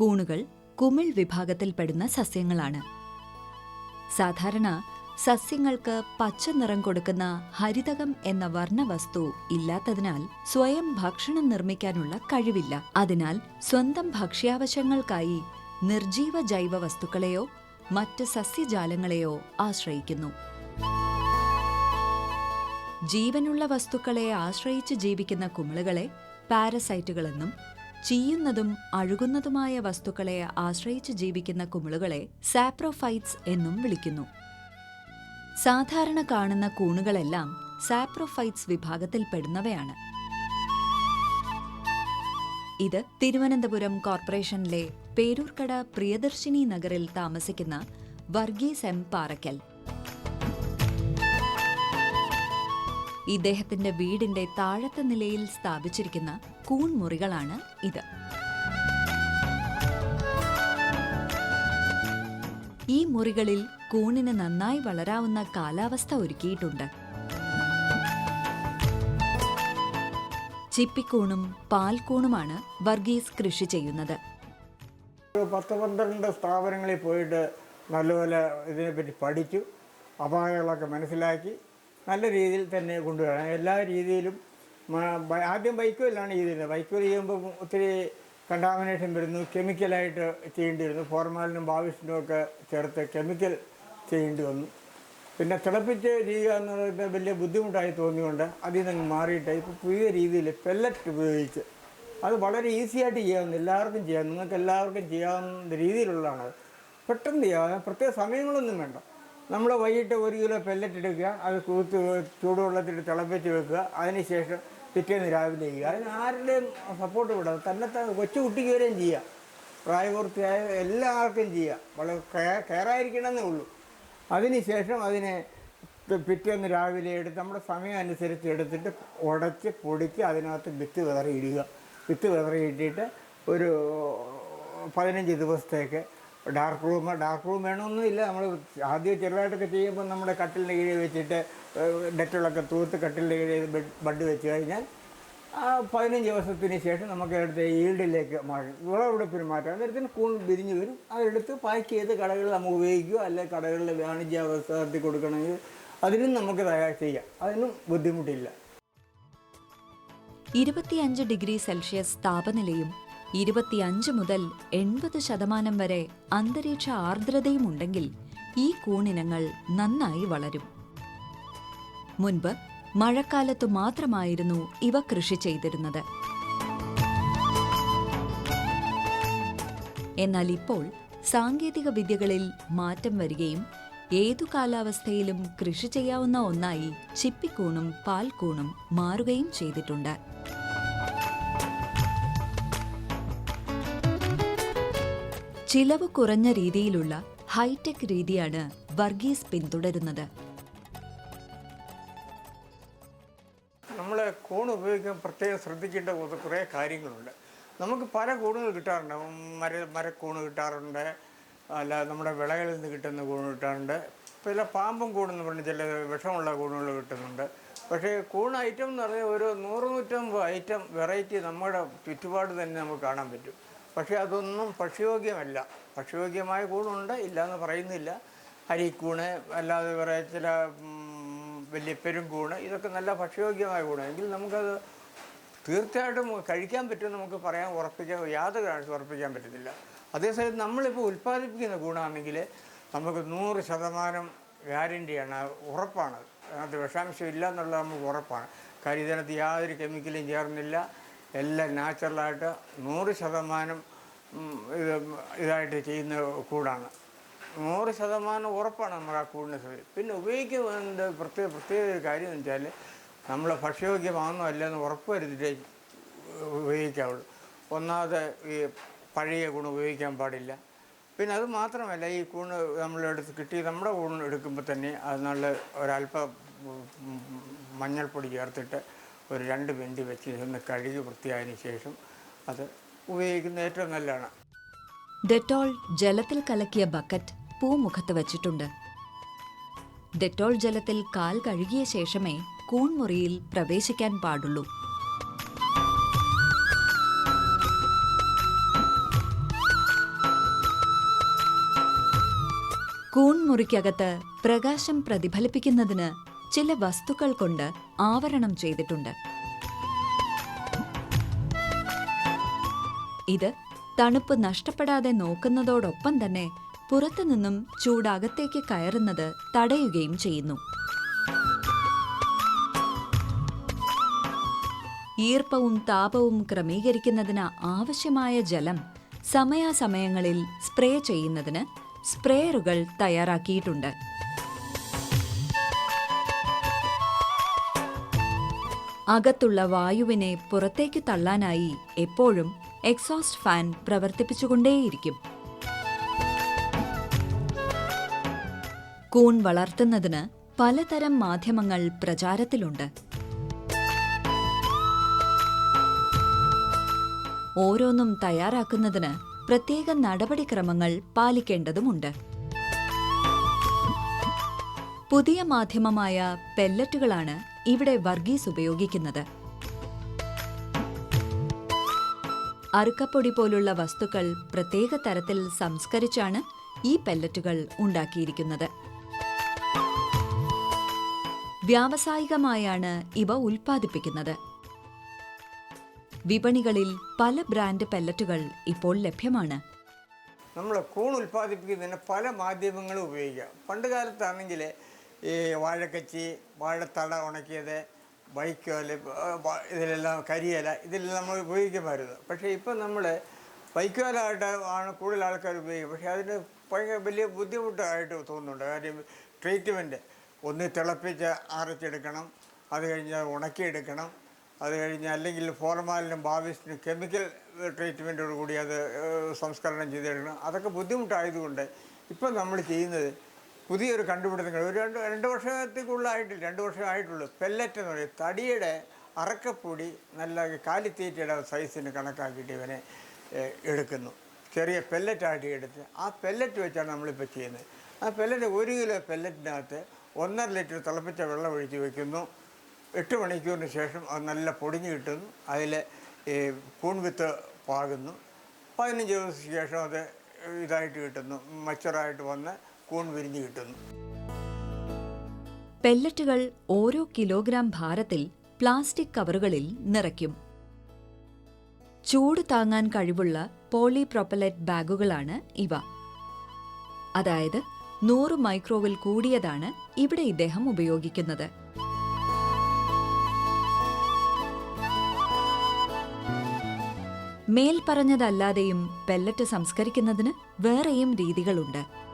കൂണുകൾ കുമിൾ വിഭാഗത്തിൽപ്പെടുന്ന സസ്യങ്ങളാണ്. സാധാരണ സസ്യങ്ങൾക്ക് പച്ച നിറം കൊടുക്കുന്ന ഹരിതകം എന്ന വർണവസ്തു ഇല്ലാത്തതിനാൽ സ്വയം ഭക്ഷണം നിർമ്മിക്കാനുള്ള കഴിവില്ല. അതിനാൽ സ്വന്തം ഭക്ഷ്യാവശ്യങ്ങൾക്കായി നിർജീവ ജൈവ വസ്തുക്കളെയോ മറ്റ് സസ്യജാലങ്ങളെയോ ആശ്രയിക്കുന്നു. ജീവനുള്ള വസ്തുക്കളെ ആശ്രയിച്ച് ജീവിക്കുന്ന കുമിളുകളെ പാരസൈറ്റുകളെന്നും ചീയുന്നതും അഴുകുന്നതുമായ വസ്തുക്കളെ ആശ്രയിച്ച് ജീവിക്കുന്ന കുമിളുകളെ സാപ്രോഫൈറ്റ്സ് എന്നും വിളിക്കുന്നു. സാധാരണ കാണുന്ന കൂണുകളെല്ലാം സാപ്രോഫൈറ്റ്സ് വിഭാഗത്തിൽപ്പെടുന്നവയാണ് ഇത് തിരുവനന്തപുരം കോർപ്പറേഷനിലെ പേരൂർക്കട പ്രിയദർശിനി നഗറിൽ താമസിക്കുന്ന വർഗീസ് എം പാറയ്ക്കൽ ഇദ്ദേഹത്തിന്റെ വീടിന്റെ താഴത്തെ നിലയിൽ സ്ഥാപിച്ചിരിക്കുന്ന കൂൺമുറികളാണ് ഇത്. ഈ മുറികളിൽ കൂണിന് നന്നായി വളരാവുന്ന കാലാവസ്ഥ ഒരുക്കിയിട്ടുണ്ട്. ചിപ്പിക്കൂണും പാൽക്കൂണുമാണ് വർഗീസ് കൃഷി ചെയ്യുന്നത്. പത്ത് പന്ത്രണ്ട് സ്ഥാപനങ്ങളിൽ പോയിട്ട് നല്ലപോലെ ഇതിനെപ്പറ്റി പഠിച്ചു അപായങ്ങളൊക്കെ മനസ്സിലാക്കി നല്ല രീതിയിൽ തന്നെ കൊണ്ടുവരാം. എല്ലാ രീതിയിലും ആദ്യം ബൈക്കുകളിലാണ് ചെയ്തിരുന്നത്. ബൈക്കുകൾ ചെയ്യുമ്പോൾ ഒത്തിരി കണ്ടാമിനേഷൻ വരുന്നു. കെമിക്കലായിട്ട് ചെയ്യേണ്ടി വരുന്നു ഫോർമാലിനും ബാവിഷിനും ഒക്കെ ചേർത്ത് കെമിക്കൽ ചെയ്യേണ്ടി വന്നു. പിന്നെ തിളപ്പിച്ച് ചെയ്യുക എന്നുള്ളത് വലിയ ബുദ്ധിമുട്ടായി തോന്നിയുകൊണ്ട് അതിൽ നിന്ന് മാറിയിട്ട്. ഇപ്പോൾ പുതിയ രീതിയിൽ പെല്ലറ്റ് ഉപയോഗിച്ച് അത് വളരെ ഈസി ആയിട്ട് ചെയ്യാവുന്ന എല്ലാവർക്കും ചെയ്യാം. നിങ്ങൾക്ക് എല്ലാവർക്കും ചെയ്യാവുന്ന രീതിയിലുള്ളതാണ്. പെട്ടെന്ന് ചെയ്യാം. പ്രത്യേക സമയങ്ങളൊന്നും വേണ്ട. നമ്മൾ വൈകിട്ട് ഒരു കിലോ പെല്ലറ്റ് എടുക്കുക. അത് കൂത്ത് ചൂടുവെള്ളത്തിൽ തിളപ്പിച്ച് വെക്കുക. അതിനുശേഷം പിറ്റേന്ന് രാവിലെ ചെയ്യുക. അതിന് ആരുടെയും സപ്പോർട്ട് വിടാതെ തന്നെ കൊച്ചു കുട്ടിക്ക് വരെയും ചെയ്യാം. പ്രായപൂർത്തിയായ എല്ലാ ആൾക്കും ചെയ്യാം. വളരെ കെയറായിരിക്കണമെന്നേ ഉള്ളൂ. അതിനുശേഷം അതിനെ പിറ്റേന്ന് രാവിലെ എടുത്ത് നമ്മുടെ സമയം അനുസരിച്ച് എടുത്തിട്ട് ഉടച്ച് പൊടിച്ച് അതിനകത്ത് വിത്ത് വിതറി ഇടുക വിത്ത് വിതറി ഇട്ടിട്ട് ഒരു പതിനഞ്ച് ദിവസത്തേക്ക് ഡാർക്ക് റൂം ഡാർക്ക് റൂം വേണമെന്നില്ല നമ്മൾ ആദ്യം ചെറുതായിട്ടൊക്കെ ചെയ്യുമ്പോൾ നമ്മുടെ കട്ടിലിന്റെ കീഴിൽ വെച്ചിട്ട് ഡെറ്റോളൊക്കെ തൂത്ത് കട്ടിലിന്റെ കീഴിൽ ബെഡ് വെച്ച് കഴിഞ്ഞാൽ ആ പതിനഞ്ച് ദിവസത്തിന് ശേഷം നമുക്ക് എടുത്ത് ഈൽഡിലേക്ക് മാറ്റും. വിളവെടുപ്പിന് പെരുമാറ്റം അന്നേരത്തിന് കൂൺ വിരിഞ്ഞ് വരും. അതെടുത്ത് പാക്ക് ചെയ്ത് കടകളിൽ നമുക്ക് ഉപയോഗിക്കുക. അല്ലെങ്കിൽ കടകളിൽ വാണിജ്യ നടത്തി കൊടുക്കണമെങ്കിൽ അതിനും നമുക്ക് തയ്യാർ ചെയ്യാം. അതിനും ബുദ്ധിമുട്ടില്ല. ഇരുപത്തിയഞ്ച് ഡിഗ്രി സെൽഷ്യസ് താപനിലയും ഇരുപത്തിയഞ്ച് മുതൽ എൺപത് ശതമാനം വരെ അന്തരീക്ഷ ആർദ്രതയും ഉണ്ടെങ്കിൽ ഈ കൂണിനങ്ങൾ നന്നായി വളരും. മുൻപ് മഴക്കാലത്തു മാത്രമായിരുന്നു ഇവ കൃഷി ചെയ്തിരുന്നത്. എന്നാൽ ഇപ്പോൾ സാങ്കേതിക വിദ്യകളിൽ മാറ്റം വരികയും ഏതു കാലാവസ്ഥയിലും കൃഷി ചെയ്യാവുന്ന ഒന്നായി ചിപ്പിക്കൂണും പാൽക്കൂണും മാറുകയും ചെയ്തിട്ടുണ്ട്. ചിലവ് കുറഞ്ഞ രീതിയിലുള്ള ഹൈടെക് രീതിയാണ് വർഗീസ് പിന്തുടരുന്നത്. നമ്മൾ കൂൺ ഉപയോഗിക്കാൻ പ്രത്യേകം ശ്രദ്ധിക്കേണ്ട കുറേ- കാര്യങ്ങളുണ്ട്. നമുക്ക് പല കൂണുകൾ കിട്ടാറുണ്ട്. മര മരക്കൂണ് കിട്ടാറുണ്ട്. അല്ല നമ്മുടെ വിളകളിൽ നിന്ന് കിട്ടുന്ന കൂണ് കിട്ടാറുണ്ട്. ചില പാമ്പും കൂണെന്ന് പറഞ്ഞ് ചില വിഷമുള്ള കൂണുകൾ കിട്ടുന്നുണ്ട്. പക്ഷേ കൂൺ ഐറ്റം എന്ന് പറഞ്ഞാൽ ഒരു നൂറ് നൂറ്റമ്പത് ഐറ്റം വെറൈറ്റി നമ്മുടെ ചുറ്റുപാട് തന്നെ നമുക്ക് കാണാൻ പറ്റും. പക്ഷേ അതൊന്നും ഭക്ഷ്യയോഗ്യമല്ല ഭക്ഷ്യയോഗ്യമായ കൂണുണ്ട് ഇല്ല എന്ന് പറയുന്നില്ല. അരിക്കൂണ് അല്ലാതെ വേറെ ചില വലിയ പെരുങ്കൂണ് ഇതൊക്കെ നല്ല ഭക്ഷ്യയോഗ്യമായ കൂണ് എങ്കിൽ നമുക്കത് തീർച്ചയായിട്ടും കഴിക്കാൻ പറ്റും നമുക്ക് പറയാൻ ഉറപ്പിക്കാൻ യാതൊരു ഉറപ്പിക്കാൻ പറ്റുന്നില്ല അതേസമയം നമ്മളിപ്പോൾ ഉൽപ്പാദിപ്പിക്കുന്ന ഗുണമാണെങ്കിൽ നമുക്ക് നൂറ് ശതമാനം ഗ്യാരന്റിയാണ് ഉറപ്പാണ്. അതിനകത്ത് വിഷാംശം ഇല്ല എന്നുള്ളത് നമുക്ക് ഉറപ്പാണ്. കാര്യം ഇതിനകത്ത് യാതൊരു കെമിക്കലും ചേർന്നില്ല. എല്ലാം നാച്ചുറലായിട്ട് നൂറ് ശതമാനം ഇത് ഇതായിട്ട് ചെയ്യുന്ന കൂടാണ്. നൂറ് ശതമാനം ഉറപ്പാണ് നമ്മൾ ആ കൂടിനെ സ്ഥിതി പിന്നെ ഉപയോഗിക്കുന്നത് പ്രത്യേക പ്രത്യേക ഒരു കാര്യം എന്ന് വെച്ചാൽ നമ്മൾ ഭക്ഷ്യയോഗ്യമാണെന്നോ അല്ലെന്ന് ഉറപ്പ് വരുത്തിട്ടേ ഉപയോഗിക്കാവുള്ളൂ. ഒന്നാമത് ഈ പഴയ കൂണ് ഉപയോഗിക്കാൻ പാടില്ല. പിന്നെ അത് മാത്രമല്ല ഈ കൂണ് നമ്മളെടുത്ത് കിട്ടി നമ്മുടെ കൂണ് എടുക്കുമ്പോൾ തന്നെ അത് നല്ല ഒരല്പം മഞ്ഞൾപ്പൊടി ചേർത്തിട്ട് ഒരു രണ്ട് മിനിറ്റ് വെച്ച് ഇതൊന്ന് കഴുകി വൃത്തിയായതിനു ശേഷം അത് ഉപയോഗിക്കുന്ന ഏറ്റവും നല്ലതാണ്. ഡെറ്റോൾ ജലത്തിൽ കലക്കിയ ബക്കറ്റ് പൂമുഖത്ത് വച്ചിട്ടുണ്ട്. ഡെറ്റോൾ ജലത്തിൽ കാൽ കഴുകിയ ശേഷമേ കൂൺമുറിയിൽ പ്രവേശിക്കാൻ പാടുള്ളൂ. കൂൺമുറിക്കകത്ത് പ്രകാശം പ്രതിഫലിപ്പിക്കുന്നതിന് ചില വസ്തുക്കൾ കൊണ്ട് ആവരണം ചെയ്തിട്ടുണ്ട്. ഇത് തണുപ്പ് നഷ്ടപ്പെടാതെ നോക്കുന്നതോടൊപ്പം തന്നെ പുറത്തുനിന്നും ചൂടകത്തേക്ക് കയറുന്നത് തടയുകയും ചെയ്യുന്നു. ഈർപ്പവും താപവും ക്രമീകരിക്കുന്നതിന് ആവശ്യമായ ജലം സമയാസമയങ്ങളിൽ സ്പ്രേ ചെയ്യുന്നതിന് സ്പ്രേയറുകൾ തയ്യാറാക്കിയിട്ടുണ്ട്. അകത്തുള്ള വായുവിനെ പുറത്തേക്ക് തള്ളാനായി എപ്പോഴും എക്സോസ്റ്റ് ഫാൻ പ്രവർത്തിപ്പിച്ചുകൊണ്ടേയിരിക്കും. കൂൺ വളർത്തുന്നതിന് പലതരം മാധ്യമങ്ങൾ പ്രചാരത്തിലുണ്ട്. ഓരോന്നും തയ്യാറാക്കുന്നതിന് പ്രത്യേക നടപടിക്രമങ്ങൾ പാലിക്കേണ്ടതുമുണ്ട്. പുതിയ മാധ്യമമായ പെല്ലറ്റുകളാണ് ഇവിടെ വർഗീസ് ഉപയോഗിക്കുന്നത്. അറുക്കപ്പൊടി പോലുള്ള വസ്തുക്കൾ പ്രത്യേക തരത്തിൽ സംസ്കരിച്ചാണ് ഈ പെല്ലറ്റുകൾ ഉണ്ടാക്കിയിരിക്കുന്നത്. വ്യാവസായികമായാണ് ഇവ ഉൽപ്പാദിപ്പിക്കുന്നത്. വിപണികളിൽ പല ബ്രാൻഡ് പെല്ലറ്റുകൾ ഇപ്പോൾ ലഭ്യമാണ്. നമ്മൾ കൂൺ ഉൽപ്പാദിപ്പിക്കുന്നതിന് പല മാധ്യമങ്ങളും ഉപയോഗിക്കാം. പണ്ട് കാലത്താണെങ്കിൽ ഈ വാഴക്കച്ചി വാഴത്തട ഉണക്കിയത് വൈക്കോൽ ഇതിലെല്ലാം കരിയില ഇതിലെല്ലാം നമ്മൾ ഉപയോഗിക്കുമായിരുന്നു. പക്ഷേ ഇപ്പം നമ്മൾ വൈക്കോലായിട്ട് ആണ് കൂടുതൽ ആൾക്കാർ ഉപയോഗിക്കുക പക്ഷേ അതിന് ഭയങ്കര വലിയ ബുദ്ധിമുട്ടായിട്ട് തോന്നുന്നുണ്ട്. കാര്യം ട്രീറ്റ്മെന്റ് ഒന്ന് തിളപ്പിച്ച് അരച്ചെടുക്കണം അത് കഴിഞ്ഞ് ഉണക്കിയെടുക്കണം അത് കഴിഞ്ഞ് അല്ലെങ്കിൽ ഫോർമാലിനും ബാവിസിനും കെമിക്കൽ ട്രീറ്റ്മെന്റോട് കൂടി അത് സംസ്കരണം ചെയ്തെടുക്കണം. അതൊക്കെ ബുദ്ധിമുട്ടായതുകൊണ്ട് ഇപ്പം നമ്മൾ ചെയ്യുന്നത് പുതിയൊരു കണ്ടുപിടുത്തങ്ങൾ. ഒരു രണ്ട് രണ്ട് വർഷത്തേക്കുള്ളായിട്ടില്ല രണ്ട് വർഷമായിട്ടുള്ളൂ. പെല്ലറ്റ് എന്ന് പറയും. തടിയുടെ അറക്കപ്പൊടി നല്ല കാലിത്തീറ്റയുടെ സൈസിന് കണക്കാക്കിയിട്ട് ഇവനെ എടുക്കുന്നു. ചെറിയ പെല്ലറ്റായിട്ട് എടുത്ത്. ആ പെല്ലറ്റ് വെച്ചാണ് നമ്മളിപ്പോൾ ചെയ്യുന്നത്. ആ പെല്ലറ്റ് ഒരു കിലോ പെല്ലറ്റിനകത്ത് ഒന്നര ലിറ്റർ തിളപ്പിച്ച വെള്ളം ഒഴിച്ച് വെക്കുന്നു. എട്ട് മണിക്കൂറിന് ശേഷം അത് നല്ല പൊടിഞ്ഞ് കിട്ടുന്നു. അതിൽ ഈ കൂൺവിത്ത് പാകുന്നു. പതിനഞ്ച് ദിവസത്തിന് ശേഷം അത് ഇതായിട്ട് കിട്ടുന്നു. മച്ചറായിട്ട് വന്ന് കൂൺ വിരിഞ്ഞ് കിട്ടുന്നു. പെല്ലറ്റുകൾ ഓരോ കിലോഗ്രാം ഭാരത്തിൽ പ്ലാസ്റ്റിക് കവറുകളിൽ നിറയ്ക്കും. ചൂട് താങ്ങാൻ കഴിവുള്ള പോളിപ്രോപ്പലറ്റ് ബാഗുകളാണ് ഇവ. അതായത് നൂറ് മൈക്രോവിൽ കൂടിയതാണ് ഇവിടെ ഇദ്ദേഹം ഉപയോഗിക്കുന്നത്. മേൽപ്പറഞ്ഞതല്ലാതെയും പെല്ലറ്റ് സംസ്കരിക്കുന്നതിന് വേറെയും രീതികളുണ്ട്.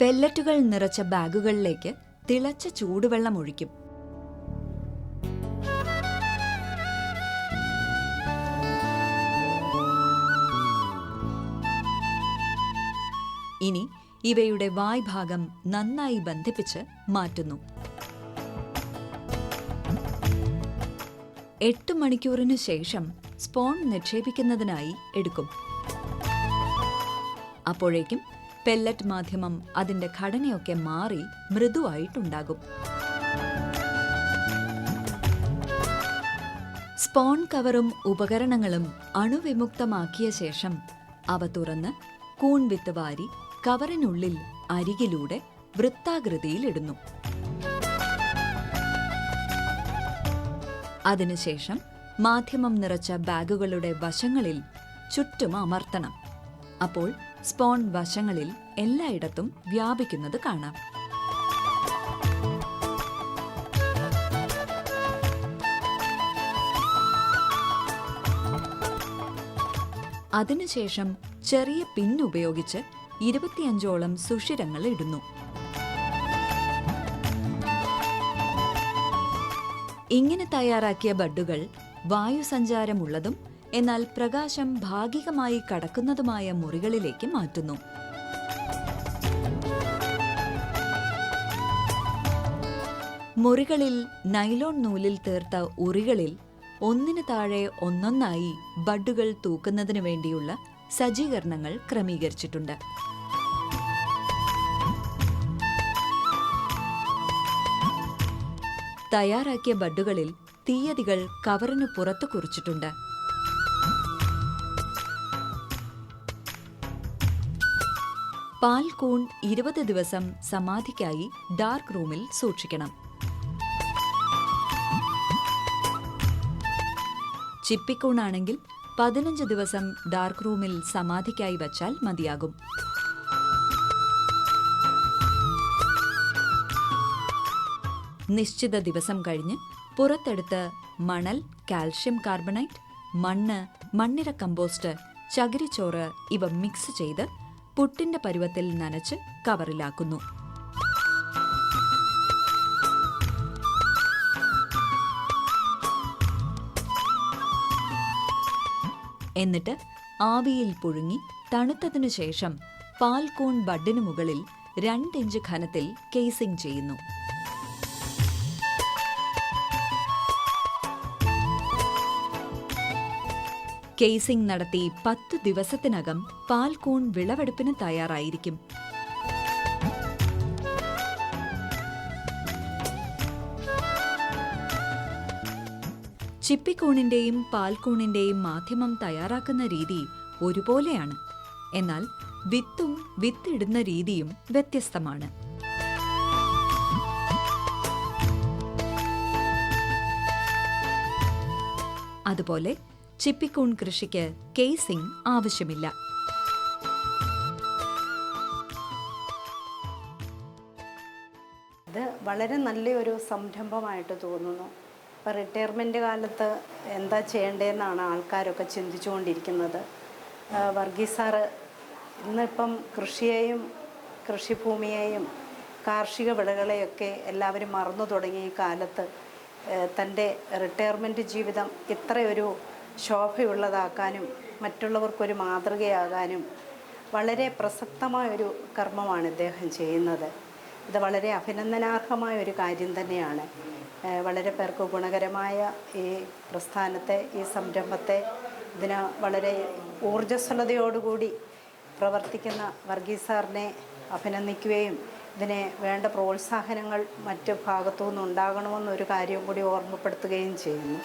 പെല്ലറ്റുകൾ നിറച്ച ബാഗുകളിലേക്ക് തിളച്ച ചൂടുവെള്ളം ഒഴിക്കും. ഇനി ഇവയുടെ വായ്ഭാഗം നന്നായി ബന്ധിപ്പിച്ച് മാറ്റുന്നു. എട്ട് മണിക്കൂറിനു ശേഷം സ്പോൺ നിക്ഷേപിക്കുന്നതിനായി എടുക്കും. അപ്പോഴേക്കും പെല്ലറ്റ് മാധ്യമം അതിന്റെ ഘടനയൊക്കെ മാറി മൃദുവായിട്ടുണ്ടാകും. സ്പോൺ കവറും ഉപകരണങ്ങളും അണുവിമുക്തമാക്കിയ ശേഷം അവ തുറന്ന് കൂൺ വിത്ത് വാരി കവറിനുള്ളിൽ അരികിലൂടെ വൃത്താകൃതിയിലിടുന്നു അതിനുശേഷം മാധ്യമം നിറച്ച ബാഗുകളുടെ വശങ്ങളിൽ ചുറ്റും അമർത്തണം. അപ്പോൾ സ്പോൺ വശങ്ങളിൽ എല്ലായിടത്തും വ്യാപിക്കുന്നത് കാണാം. അതിനുശേഷം ചെറിയ പിന്നുപയോഗിച്ച് ഇരുപത്തിയഞ്ചോളം സുഷിരങ്ങൾ ഇടുന്നു. ഇങ്ങനെ തയ്യാറാക്കിയ ബഡുകൾ വായുസഞ്ചാരമുള്ളതും എന്നാൽ പ്രകാശം ഭാഗികമായി കടക്കുന്നതുമായ മുറികളിലേക്ക് മാറ്റുന്നു. മുറികളിൽ നൈലോൺ നൂലിൽ തീർത്ത ഉറികളിൽ ഒന്നിനു താഴെ ഒന്നൊന്നായി ബഡുകൾ തൂക്കുന്നതിനു വേണ്ടിയുള്ള സജ്ജീകരണങ്ങൾ ക്രമീകരിച്ചിട്ടുണ്ട്. തയ്യാറാക്കിയ ബഡുകളിൽ തീയതികൾ കവറിന് പുറത്തു കുറിച്ചിട്ടുണ്ട്. പാൽ കൂൺ ഇരുപത് ദിവസം സമാധിക്കായി ഡാർക്ക് റൂമിൽ സൂക്ഷിക്കണം. ചിപ്പിക്കൂണാണെങ്കിൽ പതിനഞ്ച് ദിവസം ഡാർക്ക് റൂമിൽ സമാധിക്കായി വച്ചാൽ മതിയാകും. നിശ്ചിത ദിവസം കഴിഞ്ഞ് പുറത്തെടുത്ത് മണൽ കാൽഷ്യം കാർബണൈറ്റ് മണ്ണ് മണ്ണിര കമ്പോസ്റ്റ് ചകിരിച്ചോറ് ഇവ മിക്സ് ചെയ്ത് പുട്ടിന്റെ പരുവത്തിൽ നനച്ച് കവറിലാക്കുന്നു. എന്നിട്ട് ആവിയിൽ പുഴുങ്ങി തണുത്തതിനു ശേഷം പാൽകൂൺ ബഡിനു മുകളിൽ രണ്ടിഞ്ച് ഘനത്തിൽ കേസിംഗ് ചെയ്യുന്നു. കേസിംഗ് നടത്തി പത്തു ദിവസത്തിനകം പാൽക്കൂൺ വിളവെടുപ്പിന് തയ്യാറായിരിക്കും. ചിപ്പിക്കൂണിന്റെയും പാൽക്കൂണിന്റെയും മാധ്യമം തയ്യാറാക്കുന്ന രീതി ഒരുപോലെയാണ്. എന്നാൽ വിത്തും വിത്തിടുന്ന രീതിയും വ്യത്യസ്തമാണ്. അതുപോലെ ചിപ്പിക്കൂൺ കൃഷിക്ക് കേസിംഗ് ആവശ്യമില്ല. ഇത് വളരെ നല്ലൊരു സംരംഭമായിട്ട് തോന്നുന്നു. ഇപ്പോൾ റിട്ടയർമെന്റ് കാലത്ത് എന്താ ചെയ്യേണ്ടതെന്നാണ് ആൾക്കാരൊക്കെ ചിന്തിച്ചുകൊണ്ടിരിക്കുന്നത്. വർഗീസ് സാറ് ഇന്നിപ്പം കൃഷിയെയും കൃഷിഭൂമിയെയും കാർഷിക വിളകളെയൊക്കെ എല്ലാവരും മറന്നു തുടങ്ങിയ ഈ കാലത്ത് തന്റെ റിട്ടയർമെന്റ് ജീവിതം ഇത്രയൊരു ശോഭയുള്ളതാക്കാനും മറ്റുള്ളവർക്കൊരു മാതൃകയാകാനും വളരെ പ്രസക്തമായൊരു കർമ്മമാണ് ഇദ്ദേഹം ചെയ്യുന്നത്. ഇത് വളരെ അഭിനന്ദനാർഹമായ ഒരു കാര്യം തന്നെയാണ്. വളരെ പേർക്ക് ഗുണകരമായ ഈ പ്രസ്ഥാനത്തെ ഈ സംരംഭത്തെ ഇതിന് വളരെ ഊർജസ്വലതയോടുകൂടി പ്രവർത്തിക്കുന്ന വർഗീസ് സാറിനെ അഭിനന്ദിക്കുകയും ഇതിനെ വേണ്ട പ്രോത്സാഹനങ്ങൾ മറ്റ് ഭാഗത്തു നിന്നുണ്ടാകണമെന്നൊരു കാര്യം കൂടി ഓർമ്മപ്പെടുത്തുകയും ചെയ്യുന്നു.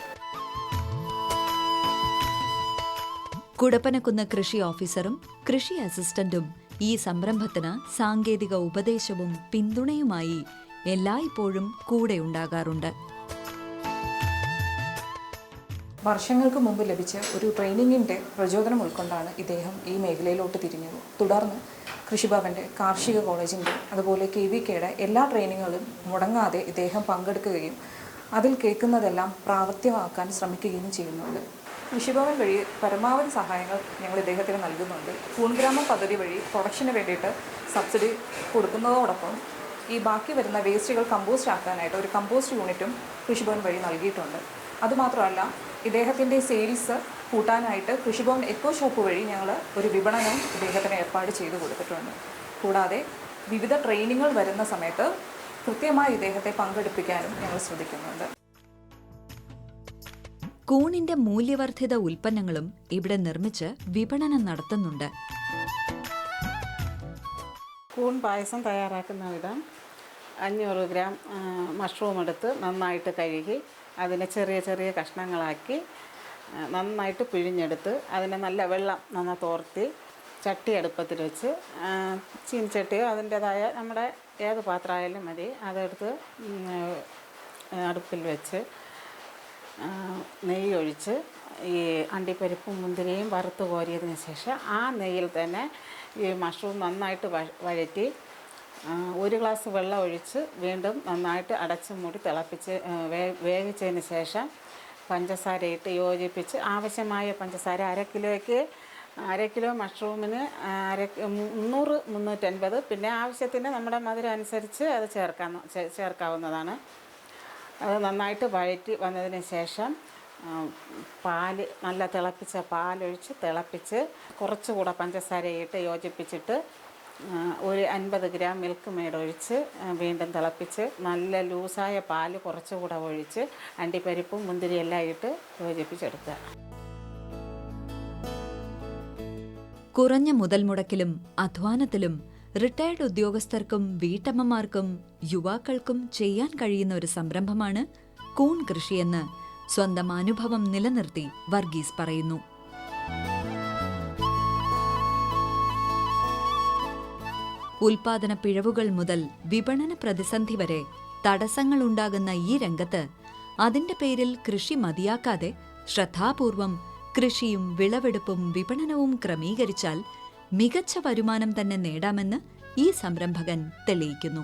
കുടപ്പനക്കുന്ന് കൃഷി ഓഫീസറും കൃഷി അസിസ്റ്റന്റും ഈ സംരംഭത്തിന് സാങ്കേതിക ഉപദേശവും പിന്തുണയുമായി എല്ലായ്പ്പോഴും കൂടെയുണ്ടാകാറുണ്ട് വർഷങ്ങൾക്ക് മുമ്പ് ലഭിച്ച ഒരു ട്രെയിനിങ്ങിന്റെ പ്രചോദനം ഉൾക്കൊണ്ടാണ് ഇദ്ദേഹം ഈ മേഖലയിലോട്ട് തിരിഞ്ഞത്. തുടർന്ന് കൃഷിഭവന്റെ കാർഷിക കോളേജിന്റെ അതുപോലെ കെ വി കെയുടെ എല്ലാ ട്രെയിനിങ്ങുകളും മുടങ്ങാതെ ഇദ്ദേഹം പങ്കെടുക്കുകയും അതിൽ കേൾക്കുന്നതെല്ലാം പ്രാവർത്തികമാക്കാൻ ശ്രമിക്കുകയും ചെയ്യുന്നുണ്ട്. കൃഷിഭവൻ വഴി പരമാവധി സഹായങ്ങൾ ഞങ്ങൾ ഇദ്ദേഹത്തിന് നൽകുന്നുണ്ട്. പൂൺഗ്രാമ പദ്ധതി വഴി പ്രൊഡക്ഷന് വേണ്ടിയിട്ട് സബ്സിഡി കൊടുക്കുന്നതോടൊപ്പം ഈ ബാക്കി വരുന്ന വേസ്റ്റുകൾ കമ്പോസ്റ്റ് ആക്കാനായിട്ട് ഒരു കമ്പോസ്റ്റ് യൂണിറ്റും കൃഷിഭവൻ വഴി നൽകിയിട്ടുണ്ട്. അതുമാത്രമല്ല ഇദ്ദേഹത്തിന്റെ സെയിൽസ് കൂട്ടാനായിട്ട് കൃഷിഭവൻ എക്കോ ഷോപ്പ് വഴി ഞങ്ങൾ ഒരു വിപണനം ഇദ്ദേഹത്തിന് ഏർപ്പാട് ചെയ്തു കൊടുത്തിട്ടുണ്ട്. കൂടാതെ വിവിധ ട്രെയിനിങ്ങുകൾ വരുന്ന സമയത്ത് കൃത്യമായി ഇദ്ദേഹത്തെ പങ്കെടുപ്പിക്കാനും ഞങ്ങൾ ശ്രദ്ധിക്കുന്നുണ്ട്. കൂണിന്റെ മൂല്യവർദ്ധിത ഉൽപ്പന്നങ്ങളും ഇവിടെ നിർമ്മിച്ച് വിപണനം നടത്തുന്നുണ്ട്. കൂൺ പായസം തയ്യാറാക്കുന്ന വിധം അഞ്ഞൂറ് ഗ്രാം മഷ്റൂം എടുത്ത് നന്നായിട്ട് കഴുകി അതിനെ ചെറിയ ചെറിയ കഷ്ണങ്ങളാക്കി നന്നായിട്ട് പിഴിഞ്ഞെടുത്ത് അതിനെ നല്ല വെള്ളം നന്നായി തോർത്തി ചട്ടി അടുപ്പത്തിൽ വെച്ച് ചീനിച്ചട്ടിയോ അതിന്റേതായ നമ്മുടെ ഏത് പാത്രമായാലും മതി. അതെടുത്ത് അടുപ്പിൽ വെച്ച് ആ, നെയ്യ് ഒഴിച്ച് ഈ അണ്ടിപ്പരിപ്പും മുന്തിരിയും വറുത്ത് കോരിയതിന് ശേഷം ആ നെയ്യിൽ തന്നെ ഈ മഷ്റൂം നന്നായിട്ട് വഴറ്റി ഒരു ഗ്ലാസ് വെള്ളം ഒഴിച്ച് വീണ്ടും നന്നായിട്ട് അടച്ച് മൂടി തിളപ്പിച്ച് വേവിച്ചതിന് ശേഷം പഞ്ചസാര ഇട്ട് യോജിപ്പിച്ച് ആവശ്യമായ പഞ്ചസാര അര കിലോയ്ക്ക് അര കിലോ മഷ്റൂമിന് അര മുന്നൂറ് മുന്നൂറ്റൻപത്. പിന്നെ ആവശ്യത്തിന് നമ്മുടെ മധുരം അനുസരിച്ച് അത് ചേർക്കാവുന്ന ചേർക്കാവുന്നതാണ്. അത് നന്നായിട്ട് വഴറ്റി വന്നതിന് ശേഷം പാൽ നല്ല തിളപ്പിച്ച പാലൊഴിച്ച് തിളപ്പിച്ച് കുറച്ചുകൂടെ പഞ്ചസാരയിട്ട് യോജിപ്പിച്ചിട്ട് ഒരു അൻപത് ഗ്രാം മിൽക്ക് മെയ്ഡ് ഒഴിച്ച് വീണ്ടും തിളപ്പിച്ച് നല്ല ലൂസായ പാൽ കുറച്ചുകൂടെ ഒഴിച്ച് അണ്ടിപ്പരിപ്പും മുന്തിരിയെല്ലാം ഇട്ട് യോജിപ്പിച്ചെടുക്കുക. കുറഞ്ഞ മുതൽ മുടക്കിലും അധ്വാനത്തിലും റിട്ടയർഡ് ഉദ്യോഗസ്ഥർക്കും വീട്ടമ്മമാർക്കും യുവാക്കൾക്കും ചെയ്യാൻ കഴിയുന്ന ഒരു സംരംഭമാണ് കൂൺ കൃഷിയെന്ന് സ്വന്തം അനുഭവം നിലനിർത്തി വർഗീസ് പറയുന്നു. ഉൽപാദന പിഴവുകൾ മുതൽ വിപണന പ്രതിസന്ധി വരെ തടസ്സങ്ങൾ ഉണ്ടാകുന്ന ഈ രംഗത്ത് അതിന്റെ പേരിൽ കൃഷി മതിയാക്കാതെ ശ്രദ്ധാപൂർവം കൃഷിയും വിളവെടുപ്പും വിപണനവും ക്രമീകരിച്ചാൽ മികച്ച വരുമാനം തന്നെ നേടാമെന്ന് ഈ സംരംഭകൻ തെളിയിക്കുന്നു